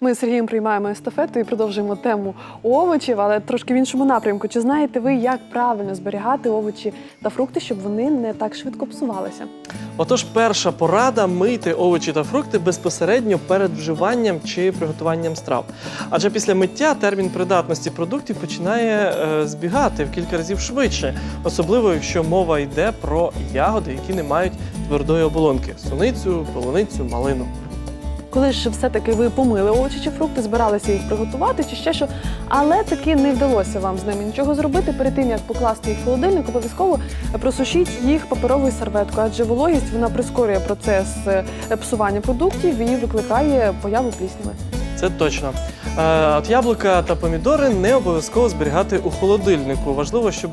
Ми з Сергієм приймаємо естафету і продовжуємо тему овочів, але трошки в іншому напрямку. Чи знаєте ви, як правильно зберігати овочі та фрукти, щоб вони не так швидко псувалися? Отож, перша порада мийте овочі та фрукти безпосередньо перед вживанням чи приготуванням страв. Адже після миття термін придатності продуктів починає е, збігати в кілька разів швидше, особливо якщо мова йде про ягоди, які не мають твердої оболонки суницю, полуницю, малину. Коли ж все-таки ви помили овочі чи фрукти, збиралися їх приготувати чи ще що, але таки не вдалося вам з ними нічого зробити. Перед тим як покласти їх в холодильник, обов'язково просушіть їх паперовою серветкою, адже вологість вона прискорює процес е, псування продуктів і викликає появу плісняви. Це точно. Е, От яблука та помідори не обов'язково зберігати у холодильнику. Важливо, щоб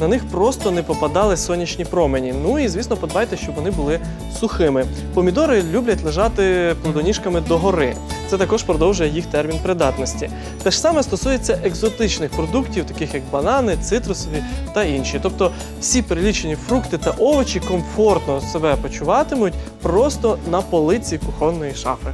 на них просто не попадали сонячні промені. Ну і звісно, подбайте, щоб вони були сухими. Помідори люблять лежати плодоніжками догори. Це також продовжує їх термін придатності. Те ж саме стосується екзотичних продуктів, таких як банани, цитрусові та інші. Тобто всі перелічені фрукти та овочі комфортно себе почуватимуть просто на полиці кухонної шафи.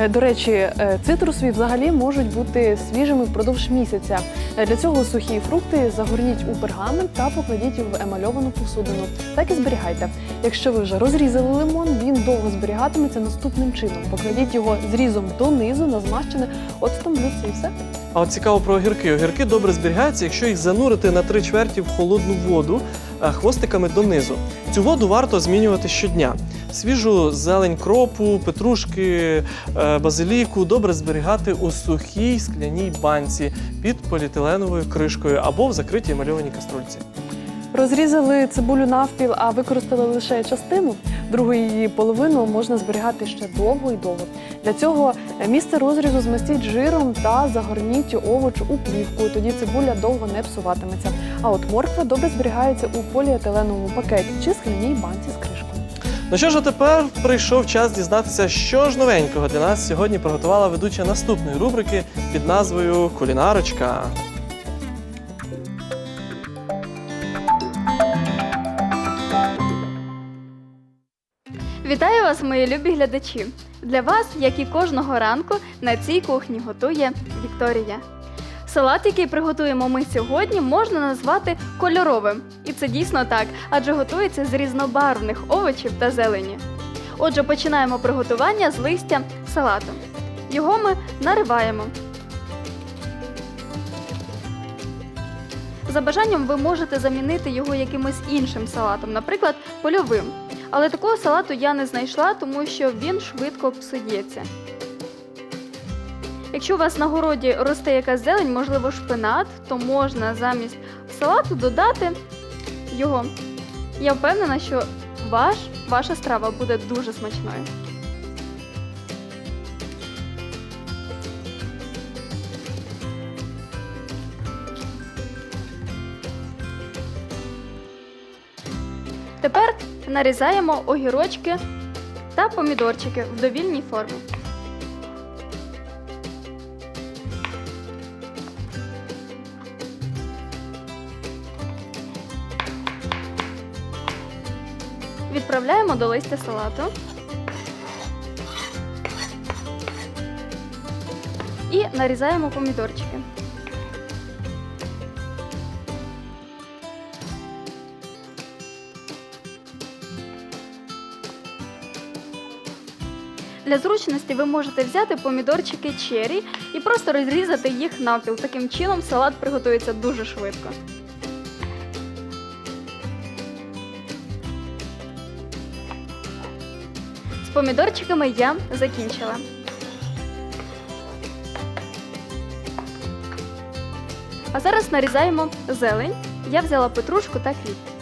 Е, До речі, е, цитрусові взагалі можуть бути свіжими впродовж місяця. Е, Для цього сухі фрукти загорніть у пергамент та покладіть в емальовану посудину. Так і зберігайте. Якщо ви вже розрізали лимон, він довго зберігатиметься наступним чином. Покладіть його зрізом донизу на змащене оцтом блюдце і все. А от цікаво про огірки. Огірки добре зберігаються, якщо їх занурити на три чверті в холодну воду хвостиками донизу. Цю воду варто змінювати щодня. Свіжу зелень кропу, петрушки, е, базиліку добре зберігати у сухій скляній банці під поліетиленовою кришкою або в закритій мальованій каструльці. Розрізали цибулю навпіл, а використали лише частину. Другу її половину можна зберігати ще довго і довго. Для цього місце розрізу змастіть жиром та загорніть овоч у плівку. Тоді цибуля довго не псуватиметься. А от морква добре зберігається у поліетиленовому пакеті чи скляній банці з кришкою. Ну що ж, а тепер прийшов час дізнатися, що ж новенького для нас сьогодні приготувала ведуча наступної рубрики під назвою Кулінарочка. Вітаю вас, мої любі глядачі! Для вас, як і кожного ранку, на цій кухні готує Вікторія. Салат, який приготуємо ми сьогодні, можна назвати кольоровим. І це дійсно так, адже готується з різнобарвних овочів та зелені. Отже, починаємо приготування з листя салату. Його ми нариваємо. За бажанням ви можете замінити його якимось іншим салатом, наприклад, польовим. Але такого салату я не знайшла, тому що він швидко псується. Якщо у вас на городі росте якась зелень, можливо, шпинат, то можна замість салату додати його. Я впевнена, що ваш, ваша страва буде дуже смачною. Тепер нарізаємо огірочки та помідорчики в довільній формі. Відправляємо до листя салату. І нарізаємо помідорчики. Для зручності ви можете взяти помідорчики черрі і просто розрізати їх навпіл. Таким чином салат приготується дуже швидко. З помідорчиками я закінчила. А зараз нарізаємо зелень. Я взяла петрушку та кріп.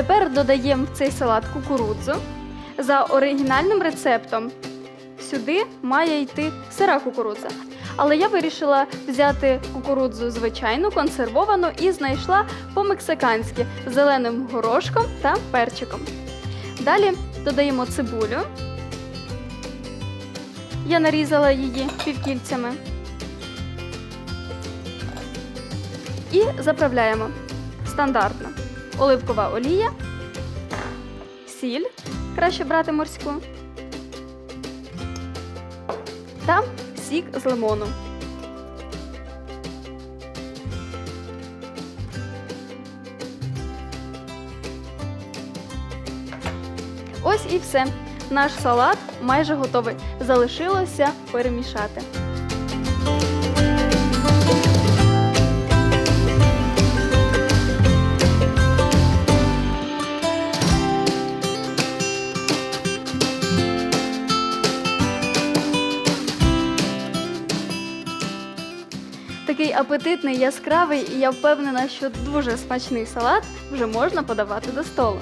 Тепер додаємо в цей салат кукурудзу. За оригінальним рецептом сюди має йти сира кукурудза. Але я вирішила взяти кукурудзу звичайну, консервовану і знайшла по-мексиканськи зеленим горошком та перчиком. Далі додаємо цибулю. Я нарізала її півкільцями. І заправляємо стандартно. Оливкова олія, сіль, краще брати морську. Та сік з лимону. Ось і все. Наш салат майже готовий. Залишилося перемішати. Такий апетитний, яскравий, і я впевнена, що дуже смачний салат вже можна подавати до столу.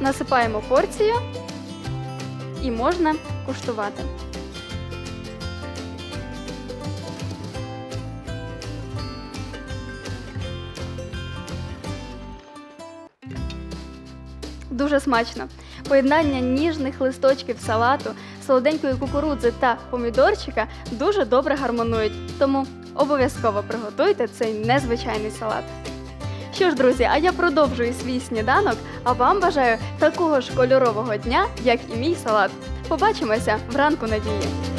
Насипаємо порцію і можна куштувати. Дуже смачно. Поєднання ніжних листочків салату, солоденької кукурудзи та помідорчика дуже добре гармонують. Тому обов'язково приготуйте цей незвичайний салат. Що ж, друзі, а я продовжую свій сніданок, а вам бажаю такого ж кольорового дня, як і мій салат. Побачимося вранку надії.